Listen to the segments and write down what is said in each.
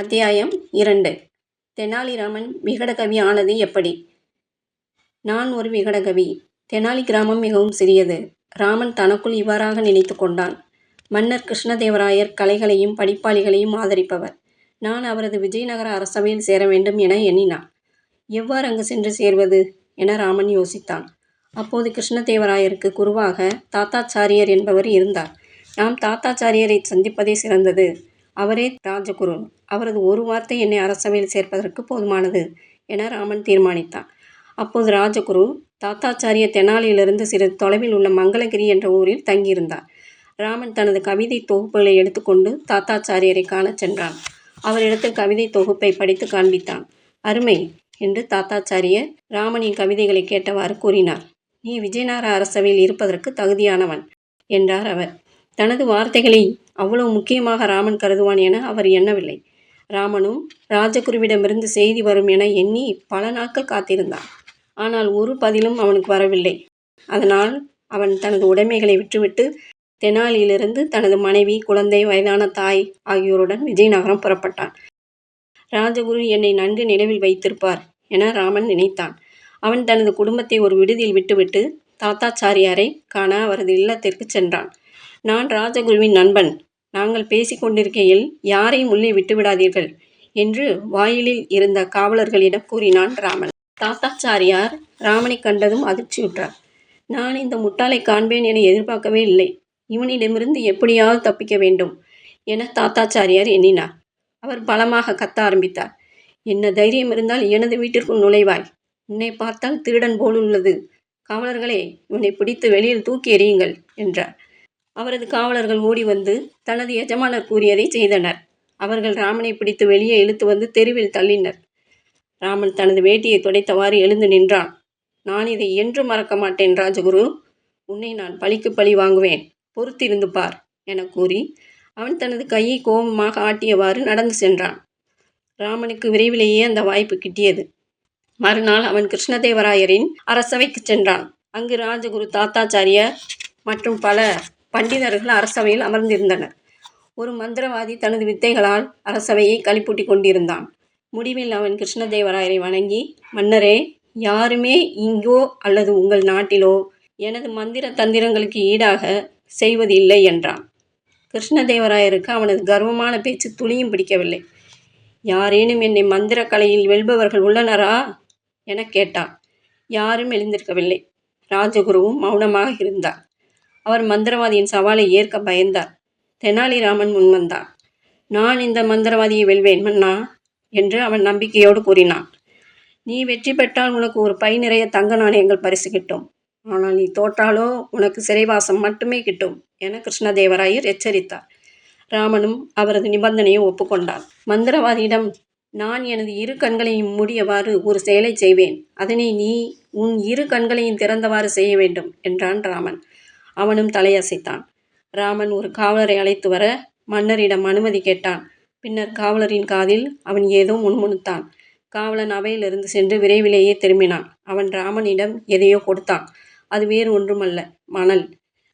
அத்தியாயம் இரண்டு. தெனாலிராமன் விகடகவி ஆனது எப்படி? நான் ஒரு விகடகவி. தெனாலி கிராமம் மிகவும் சிறியது. ராமன் தனக்குள் இவ்வாறாக நினைத்து கொண்டான். மன்னர் கிருஷ்ணதேவராயர் கலைகளையும் படிப்பாளிகளையும் ஆதரிப்பவர். நான் அவரது விஜயநகர அரசவையில் சேர வேண்டும் என எண்ணினான். எவ்வாறு அங்கு சென்று சேர்வது? என ராமன் யோசித்தான். அப்போது கிருஷ்ணதேவராயருக்கு குருவாக தாத்தாச்சாரியர் என்பவர் இருந்தார். நாம் தாத்தாச்சாரியரை சந்திப்பதே சிறந்தது. அவரே ராஜகுரு. அவரது ஒரு வார்த்தை என்னை அரசவையில் சேர்ப்பதற்கு போதுமானது என ராமன் தீர்மானித்தான். அப்போது ராஜகுரு தாத்தாச்சாரிய தெனாலியிலிருந்து சிறிது தொலைவில் உள்ள மங்களகிரி என்ற ஊரில் தங்கியிருந்தார். ராமன் தனது கவிதை தொகுப்புகளை எடுத்துக்கொண்டு தாத்தாச்சாரியரை காணச் சென்றான். அவரிடத்தில் கவிதை தொகுப்பை படித்து காண்பித்தான். அருமை என்று தாத்தாச்சாரியர் ராமனின் கவிதைகளை கேட்டவாறு கூறினார். நீ விஜயநகர அரசவையில் இருப்பதற்கு தகுதியானவன் என்றார் அவர். தனது வார்த்தைகளை அவ்வளவு முக்கியமாக ராமன் கருதுவான் என அவர் எண்ணவில்லை. ராமனும் ராஜகுருவிடமிருந்து செய்தி வரும் என எண்ணி பல நாட்கள் காத்திருந்தான். ஆனால் ஒரு பதிலும் அவனுக்கு வரவில்லை. அதனால் அவன் தனது உடைமைகளை விற்றுவிட்டு தெனாலியிலிருந்து தனது மனைவி குழந்தை வயதான தாய் ஆகியோருடன் விஜயநகரம் புறப்பட்டான். ராஜகுரு என்னை நன்கு நினைவில் வைத்திருப்பார் என ராமன் நினைத்தான். அவன் தனது குடும்பத்தை ஒரு விடுதியில் விட்டுவிட்டு தாத்தாச்சாரியாரை காண அவரது இல்லத்திற்கு சென்றான். நான் ராஜகுருவின் நண்பன். நாங்கள் பேசிக்கொண்டிருக்கையில் யாரையும் உள்ளே விட்டுவிடாதீர்கள் என்று வாயிலில் இருந்த காவலர்களிடம் கூறினான் ராமன். தாத்தாச்சாரியார் ராமனை கண்டதும் அதிர்ச்சியுற்றார். நான் இந்த முட்டாளை காண்பேன் என எதிர்பார்க்கவே இல்லை. இவனிடமிருந்து எப்படியாவது தப்பிக்க வேண்டும் என தாத்தாச்சாரியார் எண்ணினார். அவர் பலமாக கத்த ஆரம்பித்தார். என்ன தைரியம் இருந்தால் எனது வீட்டிற்குள் நுழைவாய். உன்னை பார்த்தால் திருடன் போலுள்ளது காவலர்களே இவனை பிடித்து வெளியில் தூக்கி எறியுங்கள் என்றார். அவரது காவலர்கள் ஓடி வந்து தனது எஜமானர் கூறியதை செய்தனர். அவர்கள் ராமனை பிடித்து வெளியே இழுத்து வந்து தெருவில் தள்ளினர். ராமன் தனது வேட்டியை துடைத்தவாறு எழுந்து நின்றான். நான் இதை என்று மறக்க மாட்டேன் ராஜகுரு. உன்னை நான் பழிக்கு பழி வாங்குவேன். பொறுத்திருந்து பார் என கூறி அவன் தனது கையை கோபமாக ஆட்டியவாறு நடந்து சென்றான். ராமனுக்கு விரைவிலேயே அந்த வாய்ப்பு கிட்டியது. மறுநாள் அவன் கிருஷ்ணதேவராயரின் அரசவைக்கு சென்றான். அங்கு ராஜகுரு தாத்தாச்சாரியர் மற்றும் பல பண்டிதர்கள் அரசவையில் அமர்ந்திருந்தனர். ஒரு மந்திரவாதி தனது வித்தைகளால் அரசவையை களிப்பூட்டி கொண்டிருந்தான். முடிவில் அவன் கிருஷ்ணதேவராயரை வணங்கி மன்னரே யாருமே இங்கோ அல்லது உங்கள் நாட்டிலோ எனது மந்திர தந்திரங்களுக்கு ஈடாக செய்வதில்லை என்றான். கிருஷ்ணதேவராயருக்கு அவனது கர்வமான பேச்சு துளியும் பிடிக்கவில்லை. யாரேனும் என்னை மந்திர கலையில் வெல்பவர்கள் உள்ளனரா? என கேட்டான். யாரும் எழுந்திருக்கவில்லை. ராஜகுருவும் மௌனமாக இருந்தார். அவர் மந்திரவாதியின் சவாலை ஏற்க பயந்தார். தெனாலிராமன் முன்வந்தார். நான் இந்த மந்திரவாதியை வெல்வேன் மன்னா என்று அவன் நம்பிக்கையோடு கூறினான். நீ வெற்றி பெற்றால் உனக்கு ஒரு பை நிறைய தங்க நாணயங்கள் பரிசு கிட்டும் ஆனால் நீ தோற்றாலோ உனக்கு சிறைவாசம் மட்டுமே கிட்டும் என கிருஷ்ணதேவராயர் எச்சரித்தார். ராமனும் அவரது நிபந்தனையை ஒப்புக்கொண்டார். மந்திரவாதியிடம் நான் எனது இரு கண்களையும் மூடியவாறு ஒரு செயலை செய்வேன். அதனை நீ உன் இரு கண்களையும் திறந்தவாறு செய்ய வேண்டும் என்றான் ராமன். அவனும் தலையசைத்தான். ராமன் ஒரு காவலரை அழைத்து வர மன்னரிடம் அனுமதி கேட்டான். பின்னர் காவலரின் காதில் அவன் ஏதோ முணுமுணுத்தான். காவலன் அவையிலிருந்து சென்று விரைவிலேயே திரும்பினான். அவன் ராமனிடம் எதையோ கொடுத்தான். அது வேறு ஒன்றுமல்ல மணல்.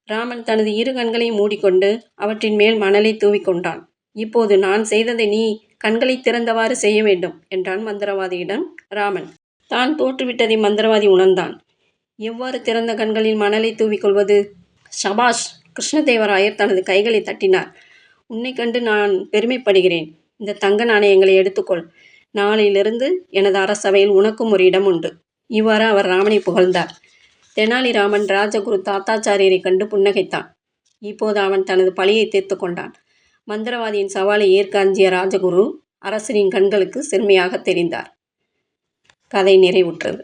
ராமன் தனது இரு கண்களையும் மூடிக்கொண்டு அவற்றின் மேல் மணலை தூவிக்கொண்டான். இப்போது நான் செய்ததை நீ கண்களை திறந்தவாறு செய்ய வேண்டும் என்றான் மந்திரவாதியிடம் ராமன். தான் தோற்றுவிட்டதை மந்திரவாதி உணர்ந்தான். எவ்வாறு திறந்த கண்களில் மணலை தூவிக்கொள்வது? ஷபாஷ் கிருஷ்ணதேவராயர் தனது கைகளை தட்டினார். உன்னை கண்டு நான் பெருமைப்படுகிறேன். இந்த தங்க நாணயங்களை எடுத்துக்கொள். நாளையிலிருந்து எனது அரசவையில் உனக்கும் ஒரு இடம் உண்டு. இவ்வாறு அவர் ராமனை புகழ்ந்தார். தெனாலிராமன் ராஜகுரு தாத்தாச்சாரியரை கண்டு புன்னகைத்தான். இப்போது அவன் தனது பழியை தீர்த்து கொண்டான். மந்திரவாதியின் சவாலை ஏற்க அஞ்சிய ராஜகுரு அரசரின் கண்களுக்கு சிறுமையாக தெரிந்தார். கதை நிறைவுற்றது.